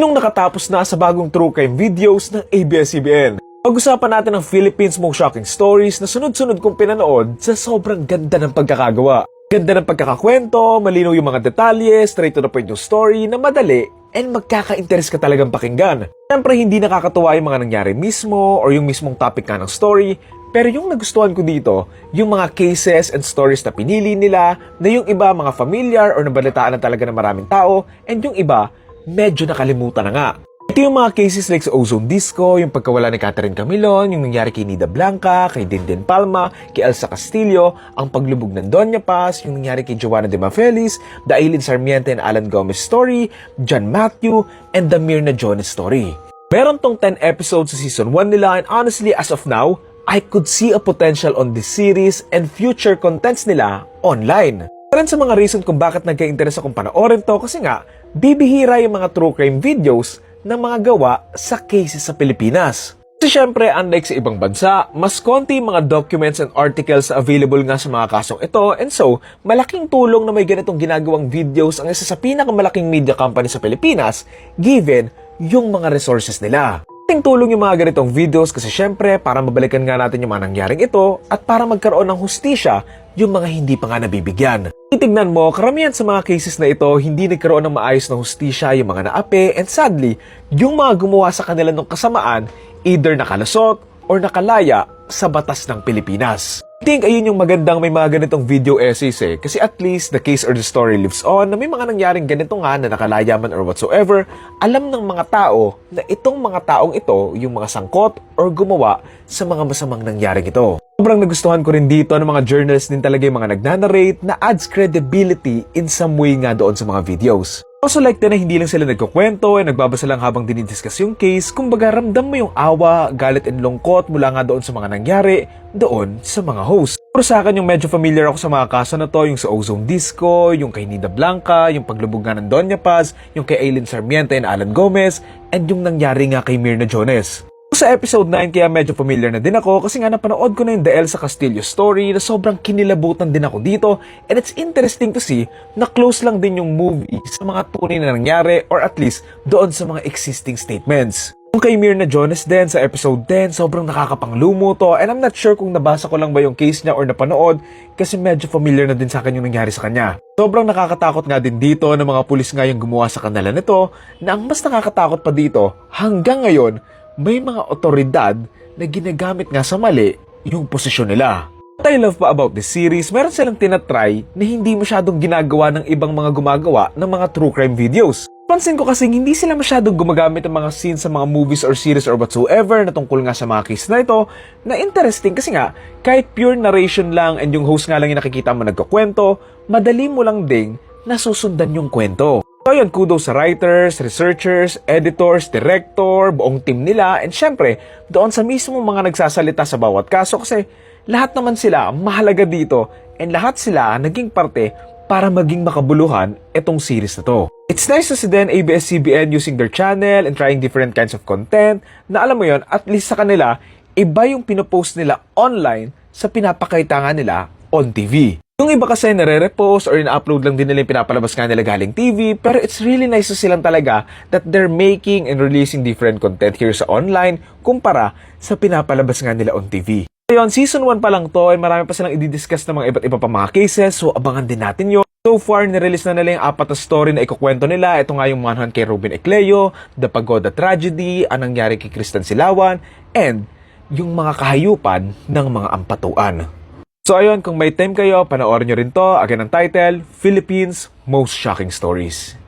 Nung nakatapos na sa bagong true crime videos ng ABS-CBN. Pag-usapan natin ang Philippines most shocking stories na sunod-sunod kong pinanood sa sobrang ganda ng pagkakagawa. Ganda ng pagkakakwento, malinaw yung mga detalye, straight to the point yung story na madali and magkaka-interest ka talagang pakinggan. Siyempre hindi nakakatuwa yung mga nangyari mismo or yung mismong topic ka ng story, pero yung nagustuhan ko dito, yung mga cases and stories na pinili nila, na yung iba mga familiar or nabalitaan na talaga ng maraming tao, and yung iba, medyo nakalimutan na nga. Ito yung mga cases like sa Ozone Disco, yung pagkawala ni Catherine Camilon, yung nangyari kay Nida Blanca, kay Dindin Palma, kay Elsa Castillo, ang paglubog ng Doña Paz, yung nangyari kay Joanna de Mafelis, the Aileen Sarmiento and Alan Gomez story, John Matthew, and the Mirna Jones story. Meron tong 10 episodes sa season 1 nila and honestly as of now, I could see a potential on this series and future contents nila online. Karan sa mga reason kung bakit nagka-interest akong panoorin to kasi nga, bibihira yung mga true crime videos ng mga gawa sa cases sa Pilipinas. Kasi syempre, unlike sa ibang bansa, mas konti mga documents and articles available nga sa mga kasong ito and so, malaking tulong na may ganitong ginagawang videos ang isa sa pinakamalaking media company sa Pilipinas given yung mga resources nila. Ting tulong yung mga ganitong videos kasi syempre para mabalikan nga natin yung mga nangyaring ito at para magkaroon ng hustisya yung mga hindi pa nga nabibigyan. Titignan mo, karamihan sa mga cases na ito, hindi nagkaroon ng maayos na hustisya yung mga naapi and sadly, yung mga gumawa sa kanila ng kasamaan, either nakalusot or nakalaya sa batas ng Pilipinas. I think ayun yung magandang may mga ganitong video essays eh. Kasi at least the case or the story lives on na may mga nangyaring ganito nga na nakalaya man or whatsoever, alam ng mga tao na itong mga taong ito yung mga sangkot or gumawa sa mga masamang nangyaring ito. Sobrang nagustuhan ko rin dito ng mga journalists din talaga yung mga nagnanarrate na adds credibility in some way nga doon sa mga videos. Also like din na hindi lang sila nagkukwento ay nagbabasa lang habang dinidiscuss yung case, kumbaga ramdam mo yung awa, galit and lungkot mula nga doon sa mga nangyari, doon sa mga host. Pero sa akin yung medyo familiar ako sa mga kaso na to, yung sa Ozone Disco, yung kay Nida Blanca, yung paglubog nga ng Doña Paz, yung kay Aileen Sarmiento and Alan Gomez, and yung nangyari nga kay Mirna Jones. Sa episode 9 kaya medyo familiar na din ako kasi nga napanood ko na yung The Elsa Castillo story na sobrang kinilabutan din ako dito and it's interesting to see na close lang din yung movie sa mga tunay na nangyari or at least doon sa mga existing statements. Yung kay Mirna Jones din sa episode 10, sobrang nakakapanglumo to and I'm not sure kung nabasa ko lang ba yung case niya or napanood kasi medyo familiar na din sa akin yung nangyari sa kanya. Sobrang nakakatakot nga din dito na mga pulis nga yung gumawa sa kanila nito na ang mas nakakatakot pa dito hanggang ngayon may mga otoridad na ginagamit nga sa mali yung posisyon nila. What I love pa about this series, meron silang tinatry na hindi masyadong ginagawa ng ibang mga gumagawa ng mga true crime videos. Pansin ko kasi hindi sila masyadong gumagamit ng mga scenes sa mga movies or series or whatsoever na tungkol nga sa mga case na ito na interesting kasi nga kahit pure narration lang and yung host nga lang yung nakikita mo nagkakwento, madali mo lang ding nasusundan yung kwento. So yun, kudos sa writers, researchers, editors, director, buong team nila, and syempre, doon sa mismong mga nagsasalita sa bawat kaso kasi lahat naman sila mahalaga dito and lahat sila naging parte para maging makabuluhan itong series na to. It's nice to see then ABS-CBN using their channel and trying different kinds of content na alam mo yon at least sa kanila, iba yung pinopost nila online sa pinapakita nila on TV. Yung iba kasi nare-repost or ina-upload lang din nila yung pinapalabas nga nila galing TV, pero it's really nice to silang talaga that they're making and releasing different content here sa online kumpara sa pinapalabas nga nila on TV. Ngayon, season 1 pa lang to, ay marami pa silang i-discuss ng mga iba't iba pa mga cases, so abangan din natin yun. So far, nirelease na nila yung apat na story na ikukwento nila. Ito nga yung manhunt kay Ruben Ecleo, The Pagoda Tragedy, ang nangyari kay Kristen Silawan, and yung mga kahayupan ng mga ampatuan. So ayun, kung may time kayo, panoorin nyo rin to. Again ang title, Philippines Most Shocking Stories.